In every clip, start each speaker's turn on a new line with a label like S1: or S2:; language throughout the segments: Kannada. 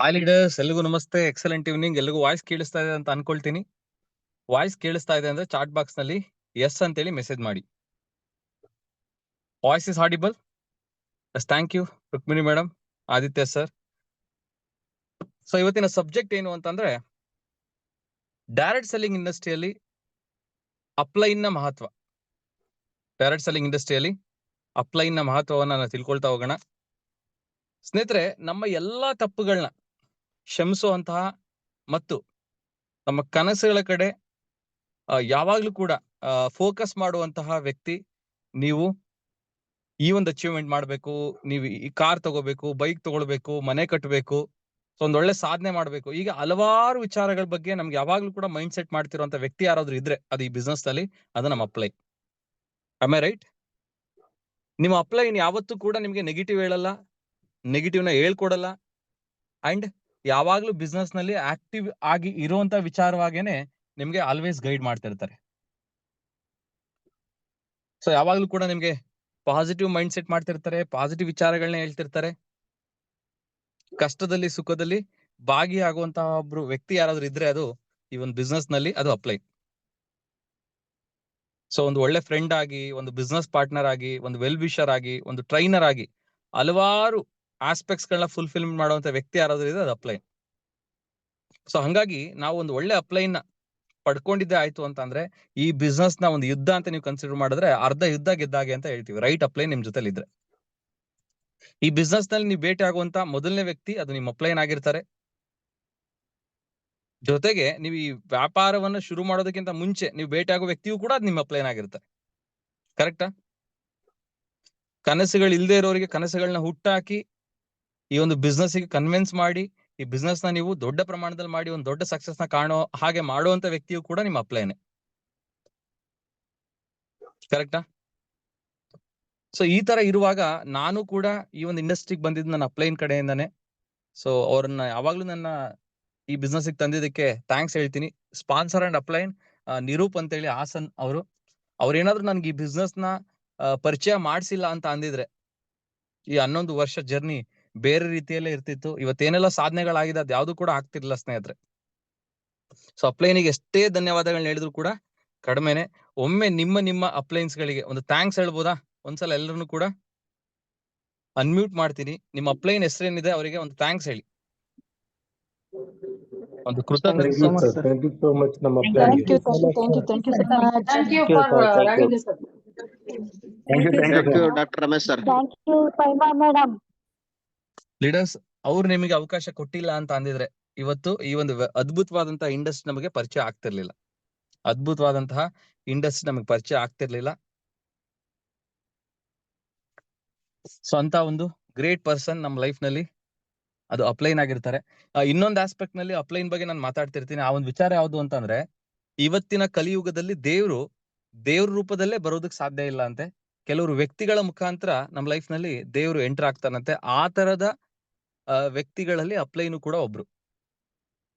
S1: ಹಾಯ್ ಲೀಡರ್ಸ್ ಎಲ್ರಿಗೂ ನಮಸ್ತೆ, ಎಕ್ಸಲೆಂಟ್ ಈವ್ನಿಂಗ್. ಎಲ್ಲಿಗೂ ವಾಯ್ಸ್ ಕೇಳಿಸ್ತಾ ಇದೆ ಅಂತ ಅನ್ಕೊಳ್ತೀನಿ. ವಾಯ್ಸ್ ಕೇಳಿಸ್ತಾ ಇದೆ ಅಂದ್ರೆ ಚಾಟ್ ಬಾಕ್ಸ್ನಲ್ಲಿ ಎಸ್ ಅಂತೇಳಿ ಮೆಸೇಜ್ ಮಾಡಿ. Voice is audible? Yes, thank you. Rukmini madam Aditya sir. So, ಇವತ್ತಿನ ಸಬ್ಜೆಕ್ಟ್ ಏನು ಅಂತಂದ್ರೆ ಡೈರೆಕ್ಟ್ ಸೆಲ್ಲಿಂಗ್ ಇಂಡಸ್ಟ್ರಿಯಲ್ಲಿ ಅಪ್ಲೈನ್ನ ಮಹತ್ವ. ಡೈರೆಕ್ಟ್ ಸೆಲ್ಲಿಂಗ್ ಇಂಡಸ್ಟ್ರಿಯಲ್ಲಿ ಅಪ್ಲೈನ್ನ ಮಹತ್ವವನ್ನ ನಾವು ತಿಳ್ಕೊಳ್ತಾ ಹೋಗೋಣ. ಸ್ನೇಹಿತರೆ, ನಮ್ಮ ಎಲ್ಲಾ ತಪ್ಪುಗಳನ್ನ ಕ್ಷಮಿಸುವಂತಹ ಮತ್ತು ನಮ್ಮ ಕನಸುಗಳ ಕಡೆ ಯಾವಾಗ್ಲೂ ಕೂಡ ಫೋಕಸ್ ಮಾಡುವಂತಹ ವ್ಯಕ್ತಿ ನೀವು ಈ ಒಂದು ಅಚೀವ್ಮೆಂಟ್ ಮಾಡ್ಬೇಕು, ನೀವು ಈ ಕಾರ್ ತಗೋಬೇಕು ಬೈಕ್ ತಗೊಳ್ಬೇಕು, ಮನೆ ಕಟ್ಟಬೇಕು ಸೊ ಒಂದೊಳ್ಳೆ ಸಾಧನೆ ಮಾಡ್ಬೇಕು. ಈಗ ಹಲವಾರು ವಿಚಾರಗಳ ಬಗ್ಗೆ ನಮ್ಗೆ ಯಾವಾಗ್ಲೂ ಕೂಡ ಮೈಂಡ್ ಸೆಟ್ ಮಾಡ್ತಿರುವಂತ ವ್ಯಕ್ತಿ ಯಾರಾದ್ರೂ ಇದ್ರೆ, ಅದು ಈ ಬಿಸ್ನೆಸ್ನಲ್ಲಿ, ಅದು ನಮ್ಮ ಅಪ್ಲೈ ಐ ರೈಟ್ ನಿಮ್ಮ ಅಪ್ಲೈನ್ ಯಾವತ್ತೂ ಕೂಡ ನಿಮ್ಗೆ ನೆಗೆಟಿವ್ ಹೇಳಲ್ಲ ನೆಗೆಟಿವ್ನ ಹೇಳ್ಕೊಡಲ್ಲ ಅಂಡ್ ಯಾವಾಗ್ಲೂ ಬಿಸ್ನೆಸ್ನಲ್ಲಿ ಆಕ್ಟಿವ್ ಆಗಿ ಇರುವಂತ ವಿಚಾರವಾಗೇನೆ ನಿಮ್ಗೆ ಆಲ್ವೇಸ್ ಗೈಡ್ ಮಾಡ್ತಿರ್ತಾರೆ. ಸೊ ಯಾವಾಗ್ಲೂ ಕೂಡ ನಿಮ್ಗೆ ಪಾಸಿಟಿವ್ ಮೈಂಡ್ ಸೆಟ್ ಮಾಡ್ತಿರ್ತಾರೆ ಪಾಸಿಟಿವ್ ವಿಚಾರಗಳನ್ನ ಹೇಳ್ತಿರ್ತಾರೆ. ಕಷ್ಟದಲ್ಲಿ, ಸುಖದಲ್ಲಿ ಭಾಗಿಯಾಗುವಂತಹ ಒಬ್ರು ವ್ಯಕ್ತಿ ಯಾರಾದ್ರೂ ಇದ್ರೆ ಅದು ಈ ಒಂದು ಬಿಸ್ನೆಸ್ನಲ್ಲಿ ಅದು ಅಪ್ಲೈ ಸೊ ಒಂದು ಒಳ್ಳೆ ಫ್ರೆಂಡ್ ಆಗಿ, ಒಂದು ಬಿಸ್ನೆಸ್ ಪಾರ್ಟ್ನರ್ ಆಗಿ, ಒಂದು ವೆಲ್ ವಿಷರ್ ಆಗಿ, ಒಂದು ಟ್ರೈನರ್ ಆಗಿ ಹಲವಾರು ಆಸ್ಪೆಕ್ಟ್ಸ್ ಗಳನ್ನ ಫುಲ್ಫಿಲ್ ಮಾಡುವಂತ ವ್ಯಕ್ತಿ ಯಾರಾದ್ರೂ ಇದೆ ಅದು ಅಪ್ಲೈನ್ ಸೊ ಹಂಗಾಗಿ ನಾವು ಒಂದು ಒಳ್ಳೆ ಅಪ್ಲೈನ್ ಪಡ್ಕೊಂಡಿದ್ದೆ ಆಯ್ತು ಅಂತ ಅಂದ್ರೆ ಈ ಬಿಸ್ನೆಸ್ನ ಒಂದು ಯುದ್ಧ ಅಂತ ನೀವು ಕನ್ಸಿಡರ್ ಮಾಡಿದ್ರೆ ಅರ್ಧ ಯುದ್ಧ ಗೆದ್ದಾಗೆ ಅಂತ ಹೇಳ್ತೀವಿ. ರೈಟ್ ಅಪ್ಲೈನ್ ನಿಮ್ ಜೊತೆಲಿ ಇದ್ರೆ. ಈ ಬಿಸ್ನೆಸ್ನಲ್ಲಿ ನೀವು ಭೇಟಿ ಆಗುವಂತ ಮೊದಲನೇ ವ್ಯಕ್ತಿ ಅದು ನಿಮ್ಮ ಅಪ್ಲೈನ್ ಆಗಿರ್ತಾರೆ. ಜೊತೆಗೆ ನೀವು ಈ ವ್ಯಾಪಾರವನ್ನ ಶುರು ಮಾಡೋದಕ್ಕಿಂತ ಮುಂಚೆ ನೀವು ಭೇಟಿ ಆಗೋ ವ್ಯಕ್ತಿಯು ಕೂಡ ನಿಮ್ಮ ಅಪ್ಲೈನ್ ಆಗಿರ್ತಾರೆ. ಕರೆಕ್ಟಾ ಕನಸುಗಳು ಇಲ್ಲದೆ ಇರೋರಿಗೆ ಕನಸುಗಳನ್ನ ಹುಟ್ಟಾಕಿ ಈ ಒಂದು ಬಿಸ್ನೆಸ್ಗೆ ಕನ್ವಿನ್ಸ್ ಮಾಡಿ, ಈ ಬಿಸ್ನೆಸ್ನ ನೀವು ದೊಡ್ಡ ಪ್ರಮಾಣದಲ್ಲಿ ಮಾಡಿ, ಒಂದು ದೊಡ್ಡ ಸಕ್ಸಸ್ನ ಕಾಣೋ ಹಾಗೆ ಮಾಡುವಂತ ವ್ಯಕ್ತಿಯು ಕೂಡ ನಿಮ್ಮ ಅಪ್ಲೈನೆ ಕರೆಕ್ಟಾ ಸೊ ಈ ತರ ಇರುವಾಗ ನಾನು ಕೂಡ ಈ ಒಂದು ಇಂಡಸ್ಟ್ರಿಗೆ ಬಂದಿದ್ದು ನನ್ನ ಅಪ್ಲೈನ್ ಕಡೆಯಿಂದಾನೆ. ಸೊ ಅವ್ರನ್ನ ಯಾವಾಗ್ಲೂ ನನ್ನ ಈ ಬಿಸ್ನೆಸ್ ತಂದಿದ್ದಕ್ಕೆ ಥ್ಯಾಂಕ್ಸ್ ಹೇಳ್ತೀನಿ. ಸ್ಪಾನ್ಸರ್ ಅಂಡ್ ಅಪ್ಲೈನ್ ನಿರೂಪ್ ಅಂತೇಳಿ ಹಾಸನ್ ಅವರು. ಅವ್ರೇನಾದ್ರು ನನ್ಗೆ ಈ ಬಿಸ್ನೆಸ್ನ ಪರಿಚಯ ಮಾಡ್ಸಿಲ್ಲ ಅಂತ ಅಂದಿದ್ರೆ, ಈ ಹನ್ನೊಂದು ವರ್ಷ ಜರ್ನಿ ಬೇರೆ ರೀತಿಯಲ್ಲೇ ಇರ್ತಿತ್ತು. ಇವತ್ತೇನೆಲ್ಲ ಸಾಧನೆಗಳಾಗಿದೆ ಅದ್ ಯಾವ್ದು ಕೂಡ ಆಗ್ತಿರ್ಲಿಲ್ಲ ಸ್ನೇಹಿತರೆ. ಸೊ ಅಪ್ಲೈನಿಗೆ ಎಷ್ಟೇ ಧನ್ಯವಾದಗಳನ್ನ ಹೇಳಿದ್ರು ಕೂಡ ಕಡಿಮೆನೆ ಒಮ್ಮೆ ನಿಮ್ಮ ನಿಮ್ಮ ಅಪ್ಲೈನ್ಸ್ ಗಳಿಗೆ ಒಂದು ಥ್ಯಾಂಕ್ಸ್ ಹೇಳ್ಬೋದಾ? ಒಂದ್ಸಲ ಎಲ್ಲರನ್ನು ಕೂಡ ಅನ್ಮ್ಯೂಟ್ ಮಾಡ್ತೀನಿ. ನಿಮ್ಮ ಅಪ್ಲೈನ್ ಹೆಸರೇನಿದೆ ಅವರಿಗೆ ಒಂದು ಥ್ಯಾಂಕ್ಸ್ ಹೇಳಿ. ಒಂದು ಕೃತಜ್ಞತೆ.
S2: Thank you, sir.
S1: ಲೀಡರ್ಸ್ ಅವ್ರು ನಿಮಗೆ ಅವಕಾಶ ಕೊಟ್ಟಿಲ್ಲ ಅಂತ ಅಂದಿದ್ರೆ ಇವತ್ತು ಈ ಒಂದು ಅದ್ಭುತವಾದಂತ ಇಂಡಸ್ಟ್ರಿ ನಮಗೆ ಪರಿಚಯ ಆಗ್ತಿರ್ಲಿಲ್ಲ. ಅದ್ಭುತವಾದಂತಹ ಇಂಡಸ್ಟ್ರಿ ನಮಗೆ ಪರಿಚಯ ಆಗ್ತಿರ್ಲಿಲ್ಲ. ಸೊ ಅಂತ ಒಂದು ಗ್ರೇಟ್ ಪರ್ಸನ್ ನಮ್ಮ ಲೈಫ್ನಲ್ಲಿ. ಅದು ಅಪ್ಲೈನ್ ಆಗಿರ್ತಾರೆ. ಇನ್ನೊಂದು ಆಸ್ಪೆಕ್ಟ್ನಲ್ಲಿ ಅಪ್ಲೈನ್ ಬಗ್ಗೆ ನಾನು ಮಾತಾಡ್ತಿರ್ತೀನಿ. ಆ ಒಂದು ವಿಚಾರ ಯಾವುದು ಅಂತಂದ್ರೆ, ಇವತ್ತಿನ ಕಲಿಯುಗದಲ್ಲಿ ದೇವ್ರು, ದೇವ್ರ ರೂಪದಲ್ಲೇ ಬರೋದಕ್ ಸಾಧ್ಯ ಇಲ್ಲ ಅಂತೆ. ಕೆಲವರು ವ್ಯಕ್ತಿಗಳ ಮುಖಾಂತರ ನಮ್ಮ ಲೈಫ್ನಲ್ಲಿ ದೇವ್ರು ಎಂಟರ್ ಆಗ್ತಾನಂತೆ. ಆ ತರದ ವ್ಯಕ್ತಿಗಳಲ್ಲಿ ಅಪ್ಲೈನು ಕೂಡ ಒಬ್ರು.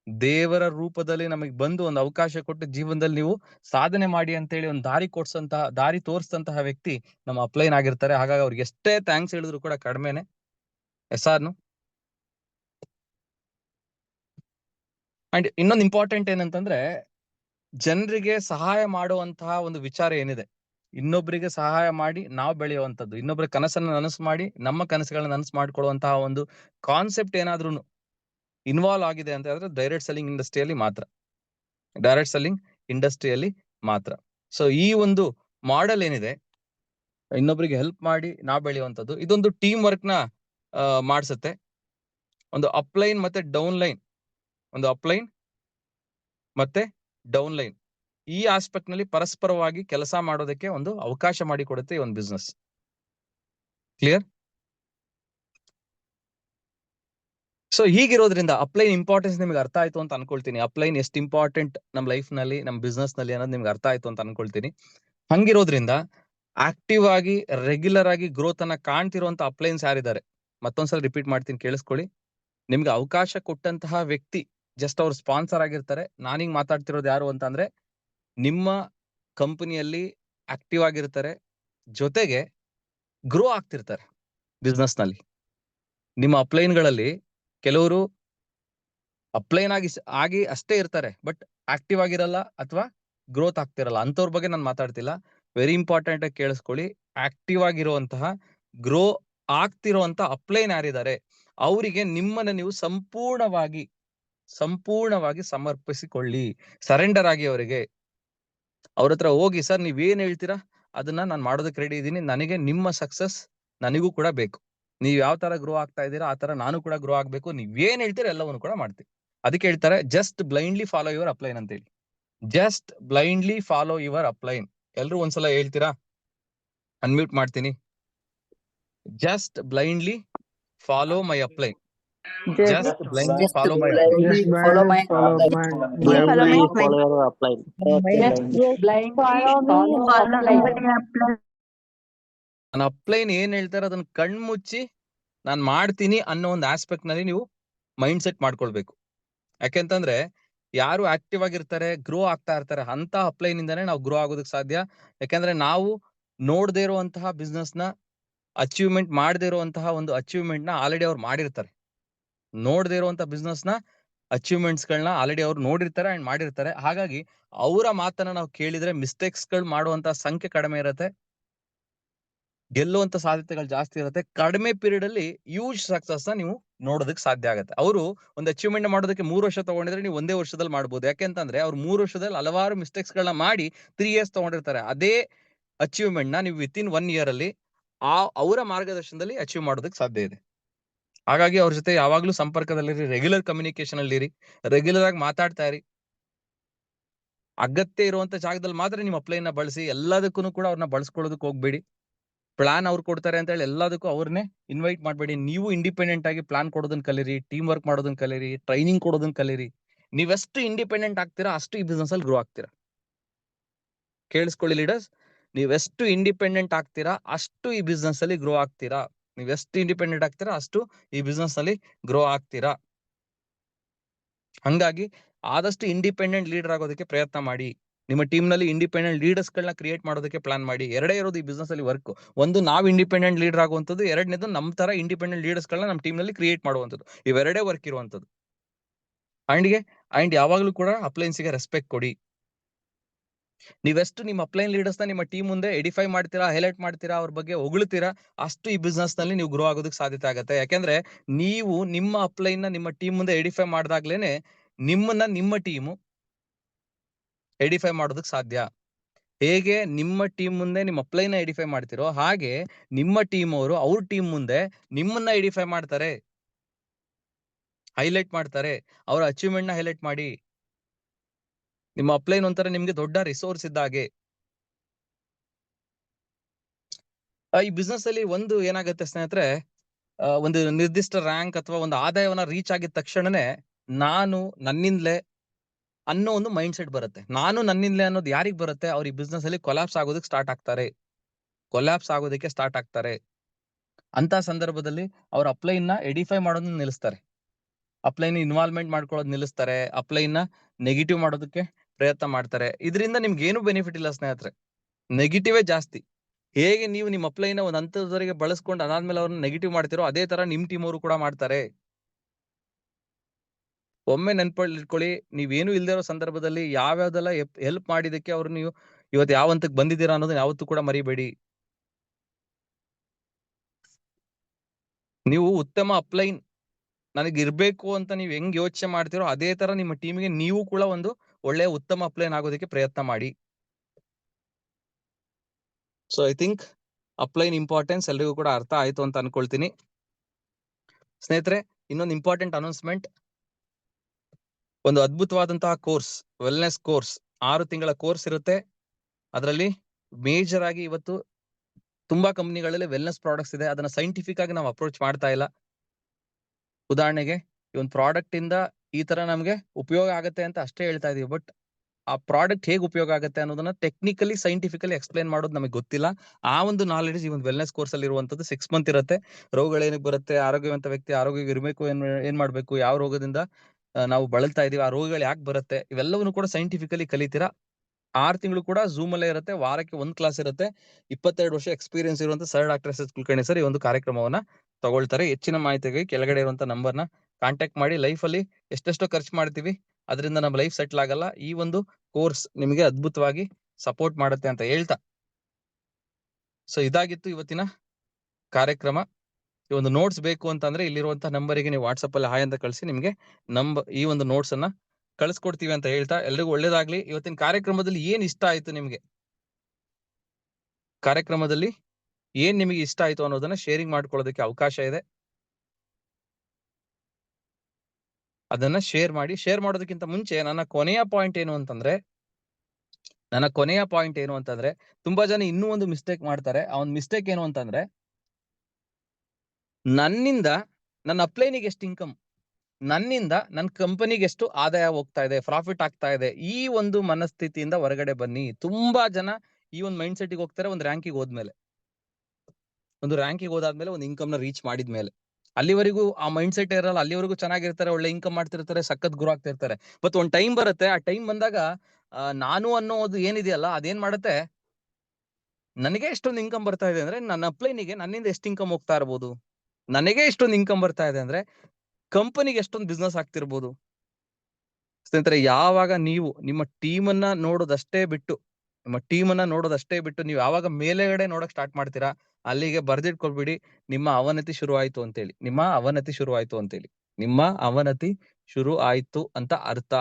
S1: ದೇವರ ರೂಪದಲ್ಲಿ ನಮಗೆ ಬಂದು ಒಂದು ಅವಕಾಶ ಕೊಟ್ಟು ಜೀವನದಲ್ಲಿ ನೀವು ಸಾಧನೆ ಮಾಡಿ ಅಂತೇಳಿ ಒಂದು ದಾರಿ ಕೊಡ್ಸಂತಹ, ದಾರಿ ತೋರಿಸಂತಹ ವ್ಯಕ್ತಿ ನಮ್ಮ ಅಪ್ಲೈನ್ ಆಗಿರ್ತಾರೆ. ಹಾಗಾಗಿ ಅವ್ರಿಗೆ ಎಷ್ಟೇ ಥ್ಯಾಂಕ್ಸ್ ಹೇಳಿದ್ರು ಕೂಡ ಕಡಿಮೆನೆ. ಎಸ್ ಆರ್ನು ಅಂಡ್ ಇನ್ನೊಂದು ಇಂಪಾರ್ಟೆಂಟ್ ಏನಂತಂದ್ರೆ, ಜನರಿಗೆ ಸಹಾಯ ಮಾಡುವಂತಹ ಒಂದು ವಿಚಾರ ಏನಿದೆ? ಇನ್ನೊಬ್ಬರಿಗೆ ಸಹಾಯ ಮಾಡಿ ನಾವು ಬೆಳೆಯುವಂತದ್ದು ಇನ್ನೊಬ್ಬರ ಕನಸನ್ನ ನನಸು ಮಾಡಿ, ನಮ್ಮ ಕನಸುಗಳನ್ನ ನನಸು ಮಾಡ್ಕೊಳ್ಳುವಂತಹ ಒಂದು ಕಾನ್ಸೆಪ್ಟ್ ಏನಾದ್ರೂ ಇನ್ವಾಲ್ವ್ ಆಗಿದೆ ಅಂತ ಹೇಳಿದ್ರೆ ಡೈರೆಕ್ಟ್ ಸೆಲ್ಲಿಂಗ್ ಇಂಡಸ್ಟ್ರಿಯಲ್ಲಿ ಮಾತ್ರ. ಡೈರೆಕ್ಟ್ ಸೆಲ್ಲಿಂಗ್ ಇಂಡಸ್ಟ್ರಿಯಲ್ಲಿ ಮಾತ್ರ. ಸೊ ಈ ಒಂದು ಮಾಡೆಲ್ ಏನಿದೆ ಇನ್ನೊಬ್ಬರಿಗೆ ಹೆಲ್ಪ್ ಮಾಡಿ ನಾವು ಬೆಳೆಯುವಂತದ್ದು ಇದೊಂದು ಟೀಮ್ ವರ್ಕ್ನ ಮಾಡಿಸುತ್ತೆ. ಒಂದು ಅಪ್ಲೈನ್ ಮತ್ತೆ ಡೌನ್ ಲೈನ್ ಒಂದು ಅಪ್ಲೈನ್ ಮತ್ತೆ ಡೌನ್ ಲೈನ್ ಈ ಆಸ್ಪೆಕ್ಟ್ನಲ್ಲಿ ಪರಸ್ಪರವಾಗಿ ಕೆಲಸ ಮಾಡೋದಕ್ಕೆ ಒಂದು ಅವಕಾಶ ಮಾಡಿಕೊಡುತ್ತೆ ಈ ಒಂದು ಬಿಸ್ನೆಸ್ ಕ್ಲಿಯರ್ ಸೊ ಹೀಗಿರೋದ್ರಿಂದ ಅಪ್ಲೈನ್ ಇಂಪಾರ್ಟೆನ್ಸ್ ನಿಮ್ಗೆ ಅರ್ಥ ಆಯ್ತು ಅಂತ ಅನ್ಕೊಳ್ತೀನಿ. ಅಪ್ಲೈನ್ ಎಷ್ಟು ಇಂಪಾರ್ಟೆಂಟ್ ನಮ್ಮ ಲೈಫ್ನಲ್ಲಿ ನಮ್ಮ ಬಿಸ್ನೆಸ್ನಲ್ಲಿ ಅನ್ನೋದು ನಿಮ್ಗೆ ಅರ್ಥ ಆಯ್ತು ಅಂತ ಅನ್ಕೊಳ್ತೀನಿ. ಹಂಗಿರೋದ್ರಿಂದ ಆಕ್ಟಿವ್ ಆಗಿ ರೆಗ್ಯುಲರ್ ಆಗಿ ಗ್ರೋತ್ ಅನ್ನ ಕಾಣ್ತಿರುವಂತ ಅಪ್ಲೈನ್ಸ್ ಯಾರಿದ್ದಾರೆ? ಮತ್ತೊಂದ್ಸಲ ರಿಪೀಟ್ ಮಾಡ್ತೀನಿ, ಕೇಳಿಸ್ಕೊಳ್ಳಿ. ನಿಮ್ಗೆ ಅವಕಾಶ ಕೊಟ್ಟಂತಹ ವ್ಯಕ್ತಿ ಜಸ್ಟ್ ಅವ್ರು ಸ್ಪಾನ್ಸರ್ ಆಗಿರ್ತಾರೆ. ನಾನೀಗ ಮಾತಾಡ್ತಿರೋದು ಯಾರು ಅಂತ ಅಂದ್ರೆ ನಿಮ್ಮ ಕಂಪನಿಯಲ್ಲಿ ಆಕ್ಟಿವ್ ಆಗಿರ್ತಾರೆ, ಜೊತೆಗೆ ಗ್ರೋ ಆಗ್ತಿರ್ತಾರೆ ಬಿಸ್ನೆಸ್ನಲ್ಲಿ ನಿಮ್ಮ ಅಪ್ಲೈನ್ಗಳಲ್ಲಿ ಕೆಲವರು ಅಪ್ಲೈನ್ ಆಗಿ ಆಗಿ ಅಷ್ಟೇ ಇರ್ತಾರೆ, ಬಟ್ ಆಕ್ಟಿವ್ ಆಗಿರಲ್ಲ ಅಥವಾ ಗ್ರೋತ್ ಆಗ್ತಿರಲ್ಲ. ಅಂತವ್ರ ಬಗ್ಗೆ ನಾನು ಮಾತಾಡ್ತಿಲ್ಲ. ವೆರಿ ಇಂಪಾರ್ಟೆಂಟ್ ಆಗಿ ಕೇಳಿಸ್ಕೊಳ್ಳಿ. ಆಕ್ಟಿವ್ ಆಗಿರುವಂತಹ, ಗ್ರೋ ಆಗ್ತಿರುವಂತಹ ಅಪ್ಲೈನ್ ಯಾರಿದ್ದಾರೆ, ಅವರಿಗೆ ನಿಮ್ಮನ್ನ ನೀವು ಸಂಪೂರ್ಣವಾಗಿ ಸಂಪೂರ್ಣವಾಗಿ ಸಮರ್ಪಿಸಿಕೊಳ್ಳಿ. ಸರೆಂಡರ್ ಆಗಿ ಅವರಿಗೆ ಅವ್ರ ಹತ್ರ ಹೋಗಿ, ಸರ್ ನೀವ್ ಏನ್ ಹೇಳ್ತೀರಾ? ಅದನ್ನ ನಾನು ಮಾಡೋದಕ್ಕೆ ರೆಡಿ ಇದ್ದೀನಿ. ನನಗೆ ನಿಮ್ಮ ಸಕ್ಸಸ್ ನನಗೂ ಕೂಡ ಬೇಕು. ನೀವ್ ಯಾವ ತರ ಗ್ರೋ ಆಗ್ತಾ ಇದ್ದೀರಾ, ಆ ತರ ನಾನು ಕೂಡ ಗ್ರೋ ಆಗ್ಬೇಕು. ನೀವ್ ಏನ್ ಹೇಳ್ತೀರಾ, ಎಲ್ಲವನ್ನು ಕೂಡ ಮಾಡ್ತೀವಿ. ಅದಕ್ಕೆ ಹೇಳ್ತಾರೆ just blindly follow your upline ಅಂತ ಹೇಳಿ just blindly follow your upline ಎಲ್ರು ಒಂದ್ಸಲ ಹೇಳ್ತೀರಾ? ಅನ್ಮ್ಯೂಟ್ ಮಾಡ್ತೀನಿ. Just blindly follow my upline just blindly follow my
S3: Follow my
S2: Follow
S3: Blindly
S2: my-
S3: follow your apply.
S4: Blindly
S5: Follow my
S4: follow apply.
S5: ನಾನು
S1: ನನ್ನ ಅಪ್ಲೈನ್ ಏನ್ ಹೇಳ್ತಾರೆ ಅದನ್ನ ಕಣ್ಮುಚ್ಚಿ ನಾನ್ ಮಾಡ್ತೀನಿ ಅನ್ನೋ ಒಂದು ಆಸ್ಪೆಕ್ಟ್ನಲ್ಲಿ ನೀವು ಮೈಂಡ್ ಸೆಟ್ ಮಾಡ್ಕೊಳ್ಬೇಕು. ಯಾಕೆಂತಂದ್ರೆ ಯಾರು ಆಕ್ಟಿವ್ ಆಗಿರ್ತಾರೆ ಗ್ರೋ ಆಗ್ತಾ ಇರ್ತಾರೆ ಅಂತ ಅಪ್ಲೈನ್ ಇಂದಾನೆ ನಾವು ಗ್ರೋ ಆಗೋದಕ್ಕೆ ಸಾಧ್ಯ. ಯಾಕಂದ್ರೆ ನಾವು ನೋಡದೇ ಇರುವಂತಹ ಬಿಸ್ನೆಸ್ನ ಅಚೀವ್ಮೆಂಟ್ ಮಾಡದೇ ಇರುವಂತಹ ಒಂದು ಅಚೀವ್ಮೆಂಟ್ನ ಆಲ್ರೆಡಿ ಅವ್ರು ಮಾಡಿರ್ತಾರೆ. ನೋಡದೇ ಇರುವಂತ ಬಿಸ್ನೆಸ್ನ ಅಚೀವ್ಮೆಂಟ್ಸ್ ಗಳನ್ನ ಆಲ್ರೆಡಿ ಅವ್ರು ನೋಡಿರ್ತಾರೆ ಅಂಡ್ ಮಾಡಿರ್ತಾರೆ. ಹಾಗಾಗಿ ಅವರ ಮಾತನ್ನ ನಾವು ಕೇಳಿದ್ರೆ ಮಿಸ್ಟೇಕ್ಸ್ಗಳು ಮಾಡುವಂತ ಸಂಖ್ಯೆ ಕಡಿಮೆ ಇರುತ್ತೆ. ಗೆಲ್ಲುವಂತ ಸಾಧ್ಯತೆಗಳು ಜಾಸ್ತಿ ಇರುತ್ತೆ. ಕಡಿಮೆ ಪೀರಿಯಡ್ ಅಲ್ಲಿ ಯೂಜ್ ಸಕ್ಸಸ್ನ ನೀವು ನೋಡೋದಕ್ಕೆ ಸಾಧ್ಯ ಆಗುತ್ತೆ. ಅವರು ಒಂದು ಅಚೀವ್ಮೆಂಟ್ ಮಾಡೋದಕ್ಕೆ ಮೂರು ವರ್ಷ ತಗೊಂಡಿದ್ರೆ ನೀವು ಒಂದೇ ವರ್ಷದಲ್ಲಿ ಮಾಡ್ಬೋದು. ಯಾಕೆಂತಂದ್ರೆ ಅವ್ರು ಮೂರು ವರ್ಷದಲ್ಲಿ ಹಲವಾರು ಮಿಸ್ಟೇಕ್ಸ್ ಗಳನ್ನ ಮಾಡಿ ತ್ರೀ ಇಯರ್ಸ್ ತಗೊಂಡಿರ್ತಾರೆ. ಅದೇ ಅಚೀವ್ಮೆಂಟ್ನ ನೀವು ವಿತ್ ಇನ್ ಒನ್ ಇಯರ್ ಅಲ್ಲಿ ಆ ಅವರ ಮಾರ್ಗದರ್ಶನದಲ್ಲಿ ಅಚೀವ್ ಮಾಡೋದಕ್ಕೆ ಸಾಧ್ಯ ಇದೆ. ಹಾಗಾಗಿ ಅವ್ರ ಜೊತೆ ಯಾವಾಗ್ಲೂ ಸಂಪರ್ಕದಲ್ಲಿರಿ ರೆಗ್ಯುಲರ್ ಕಮ್ಯುನಿಕೇಶನ್ ಅಲ್ಲಿ ಇರಿ ರೆಗ್ಯುಲರ್ ಆಗಿ ಮಾತಾಡ್ತಾ ಇರಿ. ಅಗತ್ಯ ಇರುವಂತ ಜಾಗದಲ್ಲಿ ಮಾತ್ರ ನಿಮ್ಮ ಅಪ್ಲೈನ ಬಳಸಿ ಎಲ್ಲದಕ್ಕೂ ಕೂಡ ಅವ್ರನ್ನ ಬಳಸ್ಕೊಳ್ಳೋದಕ್ಕೆ ಹೋಗ್ಬೇಡಿ. ಪ್ಲಾನ್ ಅವ್ರು ಕೊಡ್ತಾರೆ ಅಂತ ಹೇಳಿ ಎಲ್ಲದಕ್ಕೂ ಅವ್ರನ್ನೇ ಇನ್ವೈಟ್ ಮಾಡಬೇಡಿ. ನೀವು ಇಂಡಿಪೆಂಡೆಂಟ್ ಆಗಿ ಪ್ಲಾನ್ ಕೊಡೋದನ್ನ ಕಲೀರಿ ಟೀಮ್ ವರ್ಕ್ ಮಾಡೋದನ್ನ ಕಲೀರಿ ಟ್ರೈನಿಂಗ್ ಕೊಡೋದನ್ನ ಕಲೀರಿ. ನೀವೆಷ್ಟು ಇಂಡಿಪೆಂಡೆಂಟ್ ಆಗ್ತೀರಾ, ಅಷ್ಟು ಈ ಬಿಸ್ನೆಸ್ ಅಲ್ಲಿ ಗ್ರೋ ಆಗ್ತೀರಾ. ಕೇಳಿಸ್ಕೊಳ್ಳಿ ಲೀಡರ್ಸ್ ನೀವೆಷ್ಟು ಇಂಡಿಪೆಂಡೆಂಟ್ ಆಗ್ತೀರಾ, ಅಷ್ಟು ಈ ಬಿಸ್ನೆಸ್ ಅಲ್ಲಿ ಗ್ರೋ ಆಗ್ತೀರಾ. ನೀವೆಷ್ಟು ಇಂಡಿಪೆಂಡೆಂಟ್ ಆಗ್ತೀರಾ, ಅಷ್ಟು ಈ ಬಿಸ್ನೆಸ್ನಲ್ಲಿ ಗ್ರೋ ಆಗ್ತೀರಾ. ಹಂಗಾಗಿ ಆದಷ್ಟು ಇಂಡಿಪೆಂಡೆಂಟ್ ಲೀಡರ್ ಆಗೋದಕ್ಕೆ ಪ್ರಯತ್ನ ಮಾಡಿ, ನಿಮ್ಮ ಟೀಮ್ನಲ್ಲಿ ಇಂಡಿಪೆಂಡೆಂಟ್ ಲೀಡರ್ಸ್ ಗಳನ್ನ ಕ್ರಿಯೇಟ್ ಮಾಡೋದಕ್ಕೆ ಪ್ಲಾನ್ ಮಾಡಿ. ಎರಡೇ ಇರೋದು ಈ ಬಿಸ್ನೆಸ್ ಅಲ್ಲಿ ವರ್ಕ್ ಒಂದು ನಾವು ಇಂಡಿಪೆಂಡೆಂಟ್ ಲೀಡರ್ ಆಗುವಂಥದ್ದು, ಎರಡನೇದು ನಮ್ಮ ತರ ಇಂಡಿಪೆಂಡೆಂಟ್ ಲೀಡರ್ಸ್ ಗಳನ್ನ ನಮ್ಮ ಟೀಮ್ನಲ್ಲಿ ಕ್ರಿಯೇಟ್ ಮಾಡುವಂಥದ್ದು. ಇವೆರಡೇ ವರ್ಕ್ ಇರುವಂಥದ್ದು. ಅಂಡ್ಗೆ, ಅಂಡ್ ಯಾವಾಗ್ಲೂ ಕೂಡ ಅಪ್ಲೈನ್ಸ್ಗೆ ರೆಸ್ಪೆಕ್ಟ್ ಕೊಡಿ. ನೀವೆಷ್ಟು ನಿಮ್ಮ ಅಪ್ಲೈನ್ ಲೀಡರ್ಸ್ನ ನಿಮ್ಮ ಟೀಮ್ ಮುಂದೆ ಎಡಿಫೈ ಮಾಡ್ತೀರಾ ಹೈಲೈಟ್ ಮಾಡ್ತೀರಾ, ಅವ್ರ ಬಗ್ಗೆ ಹೊಗಳ್ತೀರಾ, ಅಷ್ಟು ಈ ಬಿಸ್ನೆಸ್ನಲ್ಲಿ ನೀವು ಗ್ರೋ ಆಗೋದಕ್ಕೆ ಸಾಧ್ಯತೆ ಆಗುತ್ತೆ. ಯಾಕಂದ್ರೆ ನೀವು ನಿಮ್ಮ ಅಪ್ಲೈನ್ನ ನಿಮ್ಮ ಟೀಮ್ ಮುಂದೆ ಎಡಿಫೈ ಮಾಡಿದಾಗ್ಲೇನೆ ನಿಮ್ಮನ್ನ ನಿಮ್ಮ ಟೀಮು ಎಡಿಫೈ ಮಾಡೋದಕ್ಕೆ ಸಾಧ್ಯ. ಹೇಗೆ ನಿಮ್ಮ ಟೀಮ್ ಮುಂದೆ ನಿಮ್ಮ ಅಪ್ಲೈನ್ ಎಡಿಫೈ ಮಾಡ್ತಿರೋ ಹಾಗೆ ನಿಮ್ಮ ಟೀಮ್ ಅವರು ಅವ್ರ ಟೀಮ್ ಮುಂದೆ ನಿಮ್ಮನ್ನ ಎಡಿಫೈ ಮಾಡ್ತಾರೆ. ಹೈಲೈಟ್ ಮಾಡ್ತಾರೆ. ಅವರ ಅಚೀವ್ಮೆಂಟ್ನ ಹೈಲೈಟ್ ಮಾಡಿ. ನಿಮ್ಮ ಅಪ್ಲೈನ್ ಒಂಥರ ನಿಮ್ಗೆ ದೊಡ್ಡ ರಿಸೋರ್ಸ್ ಇದ್ದ ಹಾಗೆ. ಈ ಬಿಸ್ನೆಸ್ ಅಲ್ಲಿ ಒಂದು ಏನಾಗುತ್ತೆ ಸ್ನೇಹಿತರೆ ಒಂದು ನಿರ್ದಿಷ್ಟ ರ್ಯಾಂಕ್ ಅಥವಾ ಒಂದು ಆದಾಯವನ್ನ ರೀಚ್ ಆಗಿದ ತಕ್ಷಣನೇ ನಾನು ನನ್ನಿಂದಲೇ ಅನ್ನೋ ಒಂದು ಮೈಂಡ್ ಸೆಟ್ ಬರುತ್ತೆ. ನಾನು ನನ್ನಿಂದಲೇ ಅನ್ನೋದು ಯಾರಿಗ್ ಬರುತ್ತೆ? ಅವ್ರ ಈ ಬಿಸ್ನೆಸ್ ಅಲ್ಲಿ ಕೊಲಾಪ್ಸ್ ಆಗೋದಕ್ಕೆ ಸ್ಟಾರ್ಟ್ ಆಗ್ತಾರೆ. ಕೊಲಾಪ್ಸ್ ಆಗೋದಕ್ಕೆ ಸ್ಟಾರ್ಟ್ ಆಗ್ತಾರೆ. ಅಂತ ಸಂದರ್ಭದಲ್ಲಿ ಅವ್ರ ಅಪ್ಲೈನ್ನ ಎಡಿಫೈ ಮಾಡೋದನ್ನ ನಿಲ್ಲಿಸ್ತಾರೆ. ಅಪ್ಲೈನ್ ಇನ್ವಾಲ್ವ್ಮೆಂಟ್ ಮಾಡ್ಕೊಳ್ಳೋದು ನಿಲ್ಲಿಸ್ತಾರೆ. ಅಪ್ಲೈನ್ನ ನೆಗೆಟಿವ್ ಮಾಡೋದಕ್ಕೆ ಪ್ರಯತ್ನ ಮಾಡ್ತಾರೆ. ಇದರಿಂದ ನಿಮ್ಗೆ ಏನು ಬೆನಿಫಿಟ್ ಇಲ್ಲ ಸ್ನೇಹಿತರೆ. ನೆಗೆಟಿವೇ ಜಾಸ್ತಿ. ಹೇಗೆ ನೀವು ನಿಮ್ಮ ಅಪ್ಲೈನ್ ಒಂದು ಹಂತದವರೆಗೆ ಬಳಸ್ಕೊಂಡು ಅದಾದ್ಮೇಲೆ ಅವ್ರನ್ನ ನೆಗೆಟಿವ್ ಮಾಡ್ತಿರೋ ಅದೇ ತರ ನಿಮ್ ಟೀಮ್ ಅವರು ಕೂಡ ಮಾಡ್ತಾರೆ. ಒಮ್ಮೆ ನೆನ್ಪಲ್ಲಿ ಇಟ್ಕೊಳ್ಳಿ ನೀವೇನು ಇಲ್ದೇ ಇರೋ ಸಂದರ್ಭದಲ್ಲಿ ಯಾವ್ಯಾವ್ದೆಲ್ಲ ಹೆಲ್ಪ್ ಮಾಡಿದಕ್ಕೆ ಅವ್ರು ನೀವು ಇವತ್ತು ಯಾವ ಹಂತಕ್ಕೆ ಬಂದಿದ್ದೀರಾ ಅನ್ನೋದನ್ನ ಯಾವತ್ತೂ ಕೂಡ ಮರಿಬೇಡಿ. ನೀವು ಉತ್ತಮ ಅಪ್ಲೈನ್ ನನಗೆ ಇರ್ಬೇಕು ಅಂತ ನೀವು ಹೆಂಗ್ ಯೋಚನೆ ಮಾಡ್ತೀರೋ ಅದೇ ತರ ನಿಮ್ಮ ಟೀಮಿಗೆ ನೀವು ಕೂಡ ಒಂದು ಒಳ್ಳೆ ಉತ್ತಮ ಅಪ್ಲೈನ್ ಆಗೋದಕ್ಕೆ ಪ್ರಯತ್ನ ಮಾಡಿ. So I think upline importance ಎಲ್ರಿಗೂ ಕೂಡ ಅರ್ಥ ಆಯ್ತು ಅಂತ ಅನ್ಕೊಳ್ತೀನಿ. ಸ್ನೇಹಿತರೆ, ಇನ್ನೊಂದು ಇಂಪಾರ್ಟೆಂಟ್ ಅನೌನ್ಸ್ಮೆಂಟ್ ಒಂದು ಅದ್ಭುತವಾದಂತಹ ಕೋರ್ಸ್ ವೆಲ್ನೆಸ್ ಕೋರ್ಸ್ ಆರು ತಿಂಗಳ ಕೋರ್ಸ್ ಇರುತ್ತೆ. ಅದರಲ್ಲಿ ಮೇಜರ್ ಆಗಿ ಇವತ್ತು ತುಂಬಾ ಕಂಪ್ನಿಗಳಲ್ಲಿ ವೆಲ್ನೆಸ್ ಪ್ರಾಡಕ್ಟ್ಸ್ ಇದೆ. ಅದನ್ನ ಸೈಂಟಿಫಿಕ್ ಆಗಿ ನಾವು ಅಪ್ರೋಚ್ ಮಾಡ್ತಾ ಇಲ್ಲ. ಉದಾಹರಣೆಗೆ, ಈ ಒಂದು ಪ್ರಾಡಕ್ಟ್ ಇಂದ ಈ ತರ ನಮ್ಗೆ ಉಪಯೋಗ ಆಗುತ್ತೆ ಅಂತ ಅಷ್ಟೇ ಹೇಳ್ತಾ ಇದೀವಿ. ಬಟ್ ಆ ಪ್ರಾಡಕ್ಟ್ ಹೇಗೆ ಉಪಯೋಗ ಆಗುತ್ತೆ ಅನ್ನೋದನ್ನ ಟೆಕ್ನಿಕಲಿ ಸೈಂಟಿಫಿಕಲಿ ಎಕ್ಸ್ಪ್ಲೈನ್ ಮಾಡೋದು ನಮಗೆ ಗೊತ್ತಿಲ್ಲ. ಆ ಒಂದು ನಾಲೆಡ್ಜ್ ಈ ಒಂದು ವೆಲ್ನೆಸ್ ಕೋರ್ಸ್ ಅಲ್ಲಿ ಇರುವಂತದ್ದು ಸಿಕ್ಸ್ ಮಂತ್ ಇರುತ್ತೆ. ರೋಗಗಳೇನಕ್ಕೆ ಬರುತ್ತೆ, ಆರೋಗ್ಯವಂತ ವ್ಯಕ್ತಿ ಆರೋಗ್ಯ ಇರಬೇಕು, ಏನ್ ಏನ್ ಮಾಡ್ಬೇಕು, ಯಾವ ರೋಗದಿಂದ ನಾವು ಬಳಲ್ತಾ ಇದೀವಿ, ಆ ರೋಗಗಳು ಯಾಕೆ ಬರುತ್ತೆ, ಇವೆಲ್ಲವನ್ನು ಕೂಡ ಸೈಂಟಿಫಿಕಲಿ ಕಲಿತೀರಾ? ಆರ್ ತಿಂಗಳು ಕೂಡ ಝೂಮ್ ಅಲ್ಲೇ ಇರುತ್ತೆ, ವಾರಕ್ಕೆ ಒಂದ್ ಕ್ಲಾಸ್ ಇರುತ್ತೆ. ಇಪ್ಪತ್ತೆರಡು ವರ್ಷ ಎಕ್ಸ್ಪೀರಿಯನ್ಸ್ ಇರುವಂತ sir doctor S Kulkarni sir ಈ ಒಂದು ಕಾರ್ಯಕ್ರಮವನ್ನ ತಗೊಳ್ತಾರೆ. ಹೆಚ್ಚಿನ ಮಾಹಿತಿಗಾಗಿ ಕೆಳಗಡೆ ಇರುವಂತ ನಂಬರ್ನ ಕಾಂಟ್ಯಾಕ್ಟ್ ಮಾಡಿ ಲೈಫ್ ಅಲ್ಲಿ ಎಷ್ಟೆಷ್ಟೋ ಖರ್ಚು ಮಾಡ್ತೀವಿ. ಅದರಿಂದ ನಮ್ಮ ಲೈಫ್ ಸೆಟ್ಲ್ ಆಗಲ್ಲ. ಈ ಒಂದು ಕೋರ್ಸ್ ನಿಮಗೆ ಅದ್ಭುತವಾಗಿ ಸಪೋರ್ಟ್ ಮಾಡುತ್ತೆ ಅಂತ ಹೇಳ್ತಾ. ಸೊ ಇದಾಗಿತ್ತು ಇವತ್ತಿನ ಕಾರ್ಯಕ್ರಮ. ಈ ಒಂದು ನೋಟ್ಸ್ ಬೇಕು ಅಂತಂದ್ರೆ ಇಲ್ಲಿರುವಂತಹ ನಂಬರಿಗೆ ನೀವು ವಾಟ್ಸಪ್ ಅಲ್ಲಿ ಹಾಯ್ ಅಂತ ಕಳಿಸಿ ನಿಮಗೆ ನಂಬ ಈ ಒಂದು ನೋಟ್ಸ್ ಅನ್ನ ಕಳಿಸ್ಕೊಡ್ತೀವಿ ಅಂತ ಹೇಳ್ತಾ. ಎಲ್ರಿಗೂ ಒಳ್ಳೇದಾಗ್ಲಿ. ಇವತ್ತಿನ ಕಾರ್ಯಕ್ರಮದಲ್ಲಿ ಏನ್ ಇಷ್ಟ ಆಯ್ತು ನಿಮ್ಗೆ? ಕಾರ್ಯಕ್ರಮದಲ್ಲಿ ಏನ್ ನಿಮಗೆ ಇಷ್ಟ ಆಯ್ತು ಅನ್ನೋದನ್ನ ಶೇರಿಂಗ್ ಮಾಡ್ಕೊಳ್ಳೋದಕ್ಕೆ ಅವಕಾಶ ಇದೆ. ಅದನ್ನ ಶೇರ್ ಮಾಡಿ ಶೇರ್ ಮಾಡೋದಕ್ಕಿಂತ ಮುಂಚೆ ನನ್ನ ಕೊನೆಯ ಪಾಯಿಂಟ್ ಏನು ಅಂತಂದ್ರೆ, ನನ್ನ ಕೊನೆಯ ಪಾಯಿಂಟ್ ಏನು ಅಂತಂದ್ರೆ, ತುಂಬಾ ಜನ ಇನ್ನೂ ಒಂದು ಮಿಸ್ಟೇಕ್ ಮಾಡ್ತಾರೆ. ಆ ಒಂದು ಮಿಸ್ಟೇಕ್ ಏನು ಅಂತಂದ್ರೆ, ನನ್ನಿಂದ ನನ್ನ ಅಪ್ಲೈನಿಗೆ ಎಷ್ಟು ಇನ್ಕಮ್ ನನ್ನಿಂದ ನನ್ನ ಕಂಪನಿಗೆ ಎಷ್ಟು ಆದಾಯ ಹೋಗ್ತಾ ಇದೆ ಪ್ರಾಫಿಟ್ ಆಗ್ತಾ ಇದೆ, ಈ ಒಂದು ಮನಸ್ಥಿತಿಯಿಂದ ಹೊರಗಡೆ ಬನ್ನಿ. ತುಂಬಾ ಜನ ಈ ಒಂದು ಮೈಂಡ್ ಸೆಟ್ಗೆ ಹೋಗ್ತಾರೆ, ಒಂದು ರ್ಯಾಂಕಿಗೆ ಹೋದ್ಮೇಲೆ. ಒಂದು ರ್ಯಾಂಕಿಗೆ ಹೋದಾದ್ಮೇಲೆ ಒಂದು ಇನ್ಕಮ್ನ ರೀಚ್ ಮಾಡಿದ್ಮೇಲೆ. ಅಲ್ಲಿವರೆಗೂ ಆ ಮೈಂಡ್ ಸೆಟ್ ಇರಲ್ಲ. ಅಲ್ಲಿವರೆಗೂ ಚೆನ್ನಾಗಿರ್ತಾರೆ, ಒಳ್ಳೆ ಇನ್ಕಮ್ ಮಾಡ್ತಿರ್ತಾರೆ, ಸಖತ್ ಗುರು ಆಗ್ತಿರ್ತಾರೆ. ಬಟ್ ಒಂದ್ ಟೈಮ್ ಬರುತ್ತೆ. ಆ ಟೈಮ್ ಬಂದಾಗ ನಾನು ಅನ್ನೋದು ಏನಿದೆಯಲ್ಲ, ಅದೇನ್ ಮಾಡುತ್ತೆ? ನನಗೆ ಎಷ್ಟೊಂದು ಇನ್ಕಮ್ ಬರ್ತಾ ಇದೆ ಅಂದ್ರೆ, ನನ್ನ ಅಪ್ಲೈನಿಗೆ ನನ್ನಿಂದ ಎಷ್ಟು ಇನ್ಕಮ್ ಹೋಗ್ತಾ ಇರ್ಬೋದು? ನನಗೆ ಎಷ್ಟೊಂದು ಇನ್ಕಮ್ ಬರ್ತಾ ಇದೆ ಅಂದ್ರೆ ಕಂಪನಿಗೆ ಎಷ್ಟೊಂದು ಬಿಸ್ನೆಸ್ ಆಗ್ತಿರ್ಬೋದು? ಸ್ನೇಹಿತರೆ, ಯಾವಾಗ ನೀವು ನಿಮ್ಮ ಟೀಮ್ ಅನ್ನ ನೋಡೋದಷ್ಟೇ ಬಿಟ್ಟು, ನಿಮ್ಮ ಟೀಮ್ ಅನ್ನ ನೋಡೋದಷ್ಟೇ ಬಿಟ್ಟು, ನೀವು ಯಾವಾಗ ಮೇಲೆಗಡೆ ನೋಡಕ್ ಸ್ಟಾರ್ಟ್ ಮಾಡ್ತೀರಾ ಅಲ್ಲಿಗೆ ಬರ್ದಿಟ್ಕೊಳ್ಬಿಡಿ. ನಿಮ್ಮ ಅವನತಿ ಶುರು ಆಯ್ತು ಅಂತೇಳಿ. ನಿಮ್ಮ ಅವನತಿ ಶುರು ಆಯ್ತು ಅಂತೇಳಿ. ನಿಮ್ಮ ಅವನತಿ ಶುರು ಆಯ್ತು ಅಂತ ಅರ್ಥ.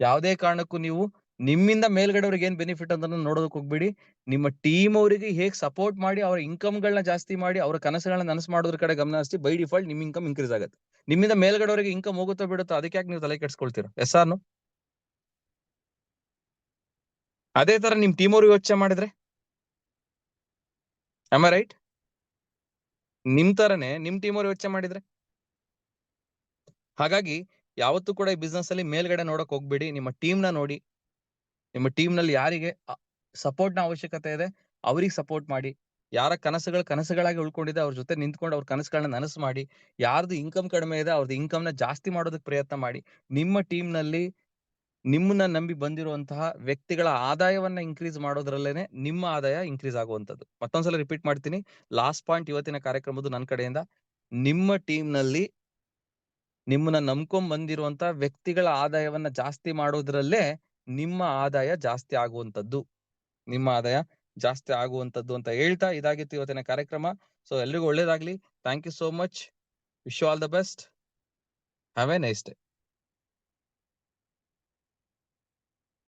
S1: ಯಾವುದೇ ಕಾರಣಕ್ಕೂ ನೀವು ನಿಮ್ಮಿಂದ ಮೇಲ್ಗಡೆಯವ್ರಿಗೆ ಏನ್ ಬೆನಿಫಿಟ್ ಅಂತ ನೋಡೋದಕ್ಕೆ ಹೋಗ್ಬೇಡಿ. ನಿಮ್ಮ ಟೀಮ್ ಅವರಿಗೆ ಹೇಗ್ ಸಪೋರ್ಟ್ ಮಾಡಿ ಅವ್ರ ಇನ್ಕಮ್ ಗಳನ್ನ ಜಾಸ್ತಿ ಮಾಡಿ ಅವ್ರ ಕನಸುಗಳನ್ನ ನನಸು ಮಾಡೋದ್ರ ಕಡೆ ಗಮನ ಹರಿಸಿ ಬೈ ಡಿಫಾಲ್ಟ್ ನಿಮ್ ಇನ್ಕಮ್ ಇನ್ಕ್ರೀಸ್ ಆಗುತ್ತೆ. ನಿಮ್ಮಿಂದ ಮೇಲ್ಗಡೆಯವರಿಗೆ ಇನ್ಕಮ್ ಹೋಗುತ್ತೋ ಬಿಡುತ್ತೋ ಅದಕ್ಕೆ ಯಾಕೆ ನೀವು ತಲೆ ಕೆಡ್ಸ್ಕೊಳ್ತೀರಾ? ಎಸ್ ಆರ್ನು ಅದೇ ತರ ನಿಮ್ ಟೀಮ್ ಅವ್ರಿಗೆ ಯೋಚನೆ ಮಾಡಿದ್ರೆ? ಆಮ್ ರೈಟ್ ನಿಮ್ ತರನೇ, ನಿಮ್ ಟೀಮ್ ಅವ್ರು ಯೋಚನೆ ಮಾಡಿದ್ರೆ? ಹಾಗಾಗಿ ಯಾವತ್ತೂ ಕೂಡ ಈ ಬಿಸ್ನೆಸ್ ಅಲ್ಲಿ ಮೇಲ್ಗಡೆ ನೋಡಕ್ ಹೋಗ್ಬೇಡಿ. ನಿಮ್ಮ ಟೀಮ್ನ ನೋಡಿ. ನಿಮ್ಮ ಟೀಮ್ನಲ್ಲಿ ಯಾರಿಗೆ ಸಪೋರ್ಟ್ನ ಅವಶ್ಯಕತೆ ಇದೆ, ಅವ್ರಿಗೆ ಸಪೋರ್ಟ್ ಮಾಡಿ. ಯಾರ ಕನಸುಗಳು ಕನಸುಗಳಾಗಿ ಉಳ್ಕೊಂಡಿದೆ, ಅವ್ರ ಜೊತೆ ನಿಂತ್ಕೊಂಡು ಅವ್ರ ಕನಸುಗಳನ್ನ ನನಸು ಮಾಡಿ. ಯಾರ್ದು ಇನ್ಕಮ್ ಕಡಿಮೆ ಇದೆ ಅವ್ರದ್ದು ಇನ್ಕಮ್ನ ಜಾಸ್ತಿ ಮಾಡೋದಕ್ಕೆ ಪ್ರಯತ್ನ ಮಾಡಿ. ನಿಮ್ಮ ಟೀಮ್ನಲ್ಲಿ ನಿಮ್ಮನ್ನ ನಂಬಿ ಬಂದಿರುವಂತಹ ವ್ಯಕ್ತಿಗಳ ಆದಾಯವನ್ನ ಇನ್ಕ್ರೀಸ್ ಮಾಡೋದ್ರಲ್ಲೇನೆ ನಿಮ್ಮ ಆದಾಯ ಇನ್ಕ್ರೀಸ್ ಆಗುವಂತದ್ದು ಮತ್ತೊಂದ್ಸಲ ರಿಪೀಟ್ ಮಾಡ್ತೀನಿ. ಲಾಸ್ಟ್ ಪಾಯಿಂಟ್ ಇವತ್ತಿನ ಕಾರ್ಯಕ್ರಮದ್ದು ನನ್ನ ಕಡೆಯಿಂದ. ನಿಮ್ಮ ಟೀಮ್ನಲ್ಲಿ ನಿಮ್ಮನ್ನ ನಂಬ್ಕೊಂಡ್ ಬಂದಿರುವಂತ ವ್ಯಕ್ತಿಗಳ ಆದಾಯವನ್ನ ಜಾಸ್ತಿ ಮಾಡೋದ್ರಲ್ಲೇ ನಿಮ್ಮ ಆದಾಯ ಜಾಸ್ತಿ ಆಗುವಂತದ್ದು ನಿಮ್ಮ ಆದಾಯ ಜಾಸ್ತಿ ಆಗುವಂತದ್ದು ಅಂತ ಹೇಳ್ತಾ ಇದಾಗಿತ್ತು ಇವತ್ತಿನ ಕಾರ್ಯಕ್ರಮ. ಸೊ ಎಲ್ರಿಗೂ ಒಳ್ಳೇದಾಗ್ಲಿ. Thank you so much wish all the best have a nice day